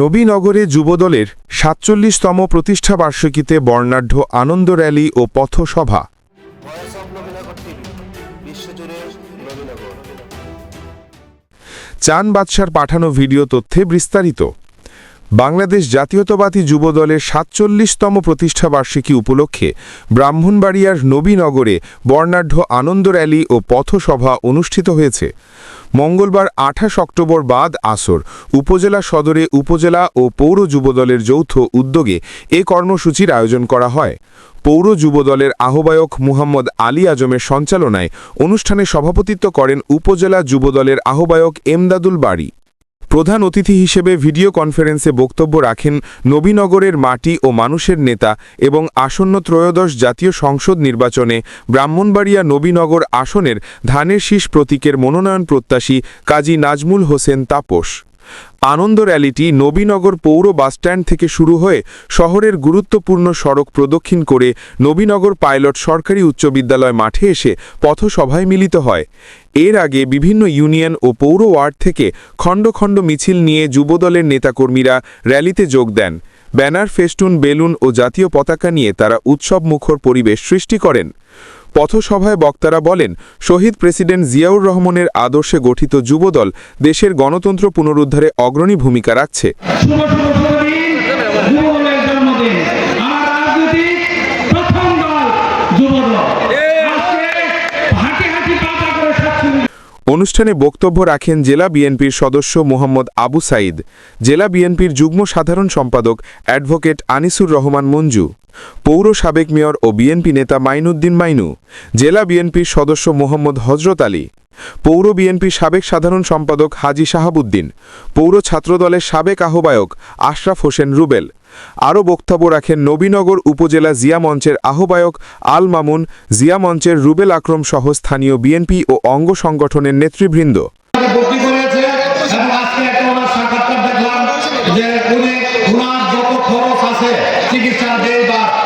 নবীনগরে যুবদলের সাতচল্লিশতম প্রতিষ্ঠা বার্ষিকীতে বর্ণাঢ্য আনন্দ র্যালি ও পথসভা। চান বাদশার পাঠানো ভিডিও তথ্যে বিস্তারিত। বাংলাদেশ জাতীয়তাবাদী যুবদলের সাতচল্লিশতম প্রতিষ্ঠা বার্ষিকী উপলক্ষে ব্রাহ্মণবাড়িয়ার নবীনগরে বর্ণাঢ্য আনন্দ র্যালি ও পথসভা অনুষ্ঠিত হয়েছে। মঙ্গলবার আঠাশ অক্টোবর বাদ আসর। উপজেলা সদরে উপজেলা ও পৌর যুবদলের যৌথ উদ্যোগে এ কর্মসূচির আয়োজন করা হয়। পৌর যুবদলের আহ্বায়ক মুহাম্মদ আলী আজমের সঞ্চালনায় অনুষ্ঠানে সভাপতিত্ব করেন উপজেলা যুবদলের আহ্বায়ক এমদাদুল বাড়ি প্রধান অতিথি হিসেবে ভিডিও কনফারেন্সে বক্তব্য রাখেন নবীনগরের মাটি ও মানুষের নেতা এবং আসন্ন ত্রয়োদশ জাতীয় সংসদ নির্বাচনে ব্রাহ্মণবাড়িয়া নবীনগর আসনের ধানের শীষ প্রতীকের মনোনয়ন প্রত্যাশী কাজী নাজমুল হোসেন তাপস। আনন্দ র্যালিটি নবীনগর পৌর বাসস্ট্যান্ড থেকে শুরু হয়ে শহরের গুরুত্বপূর্ণ সড়ক প্রদক্ষিণ করে নবীনগর পাইলট সরকারি উচ্চ বিদ্যালয় মাঠে এসে পথসভায় মিলিত হয়। এর আগে বিভিন্ন ইউনিয়ন ও পৌর ওয়ার্ড থেকে খণ্ড খণ্ড মিছিল নিয়ে যুবদলের নেতাকর্মীরা র্যালিতে যোগ দেন। ব্যানার, ফেস্টুন, বেলুন ও জাতীয় পতাকা নিয়ে তারা উৎসবমুখর পরিবেশ সৃষ্টি করেন। পথসভায় বক্তারা বলেন শহীদ প্রেসিডেন্ট জিয়াউর রহমানের আদর্শে গঠিত যুবদল দেশের গণতন্ত্র পুনরুদ্ধারে অগ্রণী ভূমিকা রাখছে। অনুষ্ঠানে বক্তব্য রাখেন জেলা বিএনপির সদস্য মোহাম্মদ আবু সাইদ। জেলা বিএনপির যুগ্ম সাধারণ সম্পাদক অ্যাডভোকেট আনিসুর রহমান মঞ্জু। পৌর সাবেক মেয়র ও বিএনপি নেতা মাইনুদ্দিন মাইনু, জেলা বিএনপির সদস্য মোহাম্মদ হজরত আলী, পৌর বিএনপির সাবেক সাধারণ সম্পাদক হাজি শাহাবুদ্দিন, পৌর ছাত্রদলের সাবেক আহ্বায়ক আশরাফ হোসেন রুবেল, আরও বক্তব্য রাখেন নবীনগর উপজেলা জিয়া মঞ্চের আহ্বায়ক আল মামুন, জিয়া মঞ্চের রুবেল আক্রম সহ স্থানীয় বিএনপি ও অঙ্গ সংগঠনের নেতৃবৃন্দ।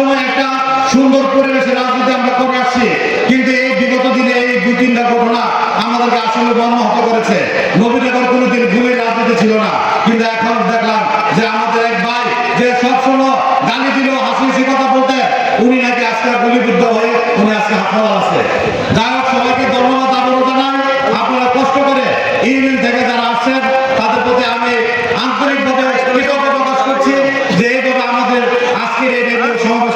সবসময় একটা সুন্দর পরিবেশে রাজনীতি আমরা করে আসছি। কিন্তু এই বিগত দিনে এই দু তিনটা ঘটনা আমাদেরকে আসলে মর্মাহত করেছে। নবীনগর কোনোদিন ভুলের রাজনীতি ছিল না। কিন্তু এখন দেখলাম যে আমাদের এক ভাই যে সবসময় গালি দিল হাসি হাসি কথা বলতে, উনি নাকি আজকে গুলিবিদ্ধ হয়ে উনি আজকে হাসপাতাল আছে। যাই হোক, সবাইকে ধন্যবাদ আবারও জানাই। আপনারা কষ্ট করে ইউনিয়ন থেকে যারা আসছেন, তাদের প্রতি আমি আন্তরিকভাবে কৃতজ্ঞ প্রকাশ করছি যে এইভাবে আমাদের আজকের এই সমাবেশ